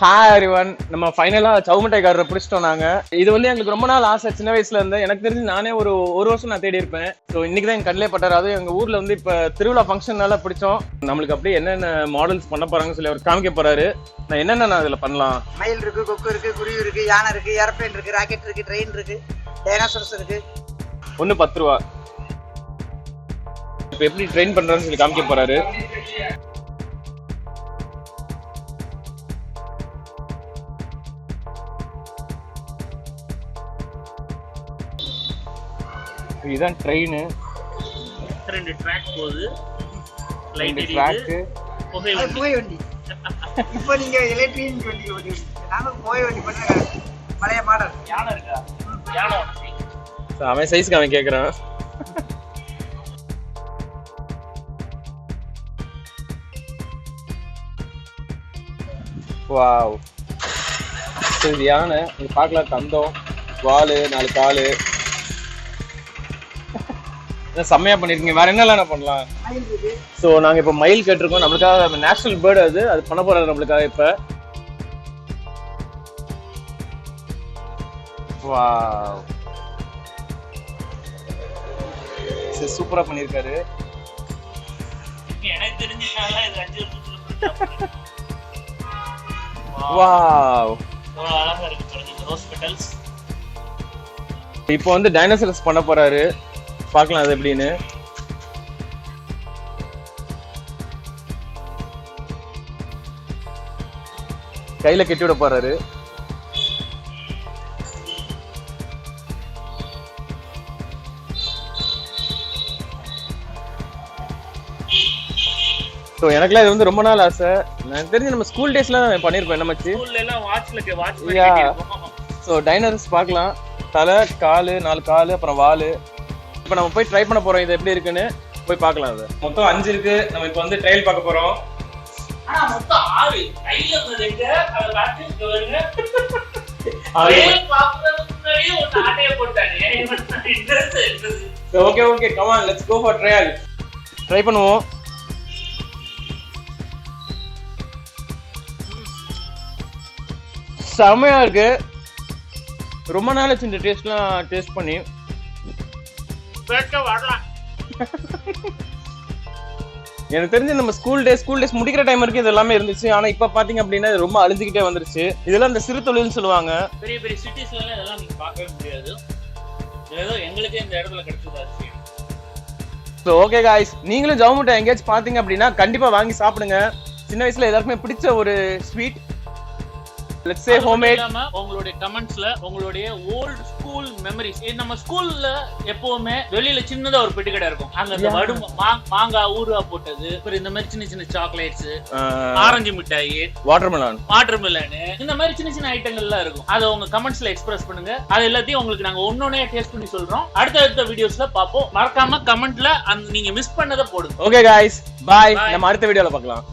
Hi everyone நம்ம ஃபைனலா சவுமட்டைக்காரரை பிடிச்சிட்டோம் நாங்க. இது வந்து எங்களுக்கு ரொம்ப நாள் ஆசை. சின்ன வயசுல இருந்து. எனக்கு தெரிஞ்சு நானே ஒரு ஒரு வருஷம் நான் தேடி இருப்பேன் ஸோ இன்னைக்கு தான் எங்க கண்ணிலே பட்டார். அதுவும் எங்க ஊர்ல வந்து இப்ப திருவிழா ஃபங்க்ஷன்னால பிடிச்சோம். நம்மளுக்கு அப்படியே என்னென்ன மாடல்ஸ் பண்ண போறாங்கன்னு சொல்லி அவர் காமிக்க போறாரு. நான் என்னென்ன நான் இதுல பண்ணலாம்? மயில் இருக்கு கொக்கு இருக்கு குருவி இருக்கு யானை இருக்கு ஏரோப்ளேன் இருக்கு ராக்கெட் இருக்கு ட்ரெயின் இருக்கு டைனாசோர்ஸ் இருக்கு. ஒண்ணு பத்து ரூபா. இப்போ எப்படி ட்ரெயின் பண்றாருன்னு சொல்லி காமிக்க போறாரு. இதுதான் ட்ரெயின் ரெண்டு ட்ராக் போகுது. லைட் ட்ராக்கு புகை வண்டி. புகை வண்டி. இப்போ நீங்க எலக்ட்ரிக் வண்டி ஓட்டி நாங்க புகை வண்டி பண்ணுங்க பழைய மாடல் யானை இருக்கா? யானை அவன் சைஸ்க்கு அவன் கேக்குறான். வாவ் இது யானை. நீங்க பார்க்கலாம் தந்தம். வாலு நாலு காலு. இதை செம்மையா பண்ணிருக்கீங்க. வேற என்னெல்லாம் பண்ணலாம்? மயில் இருக்கு ஸோ நாங்க இப்போ மயில் கேட்டிருக்கோம். நம்மளுக்காக நேஷனல் பேர்டு அது. அது பண்ண போறாரு நம்மளுக்காக இப்ப. சூப்பரா பண்ணிருக்காரு. எனக்கு வாவ் பெட்டல்ஸ் இப்போ வந்து டைனோசரஸ் பண்ண போறாரு. பார்க்கலாம் அது எப்படின்னு. கையில கட்டி விட போறாரு. ஸோ எனக்குலாம் இது வந்து ரொம்ப நாள் ஆசை. எனக்கு தெரிஞ்சு நம்ம ஸ்கூல் டேஸ்ல பண்ணியிருப்போம் என்ன மச்சி? ஸ்கூல்ல எல்லாம் வாட்ச்ல ஸோ டைனர்ஸ் பார்க்கலாம். தலை காலு நாலு காலு அப்புறம் வாலு. இப்போ நம்ம போய் ட்ரை பண்ண போறோம். இது எப்படி இருக்குன்னு போய் பார்க்கலாம் அது. மொத்தம் அஞ்சு இருக்கு. நம்ம இப்போ வந்து ட்ரையல் பார்க்க போறோம். Okay okay come on let's go for trial try பண்ணுவோம். செமையா இருக்கு. ரொம்ப நாள் இந்த டேஸ்ட்லாம் டேஸ்ட் பண்ணி கேட்க வரலாம் எனக்கு தெரிஞ்சு நம்ம ஸ்கூல் டேஸ் ஸ்கூல் டேஸ் முடிக்கிற டைம் வரைக்கும் இது எல்லாமே இருந்துச்சு. ஆனா இப்ப பாத்தீங்க அப்படின்னா இது ரொம்ப அழிஞ்சுக்கிட்டே வந்துருச்சு. இதெல்லாம் இந்த சிறு தொழில்னு சொல்லுவாங்க. பெரிய பெரிய சிட்டிஸ்ல எல்லாம் இதெல்லாம் நீங்க பார்க்கவே முடியாது. ஏதோ எங்களுக்கே இந்த இடத்துல கிடைச்சதா ஸோ ஓகே காய்ஸ் நீங்களும் ஜவுமுட்டை எங்கேயாச்சும் பார்த்தீங்க அப்படின்னா கண்டிப்பா வாங்கி சாப்பிடுங்க. சின்ன வயசுல எல்லாருக்குமே பிடிச்ச ஒரு ஸ்வீட் லெட்ஸ் சே ஹோம்மேட் இல்லாம உங்களுடைய கமெண்ட்ஸ்ல உங்களுடைய ஓல்ட் ஸ்கூல் மெமரிஸ் நம்ம ஸ்கூல்ல எப்பவுமே வெளியில சின்னதா ஒரு பெட்டி கடை இருக்கும். அங்க இந்த Yeah. வடு மாங்காய் ஊறுகாய் போட்டது அப்புறம் இந்த மாதிரி சின்ன சின்ன சாக்லேட்ஸ் ஆரஞ்சு மிட்டாய் வாட்டர் மெலான் வாட்டர் மில்லனு இந்த மாதிரி சின்ன சின்ன ஐட்டங்கள்லாம் இருக்கும். அதை உங்க கமெண்ட்ஸ்ல எக்ஸ்பிரஸ் பண்ணுங்க. அது எல்லாத்தையும் உங்களுக்கு நாங்க ஒன்னொன்னே டேஸ்ட் பண்ணி சொல்றோம். அடுத்த அடுத்த வீடியோஸ்ல பார்ப்போம். மறக்காம கமெண்ட்ல அந்த நீங்க மிஸ் பண்ணதை போடுங்க. Okay bye Bye. நம்ம அடுத்த வீடியோல பார்க்கலாம்.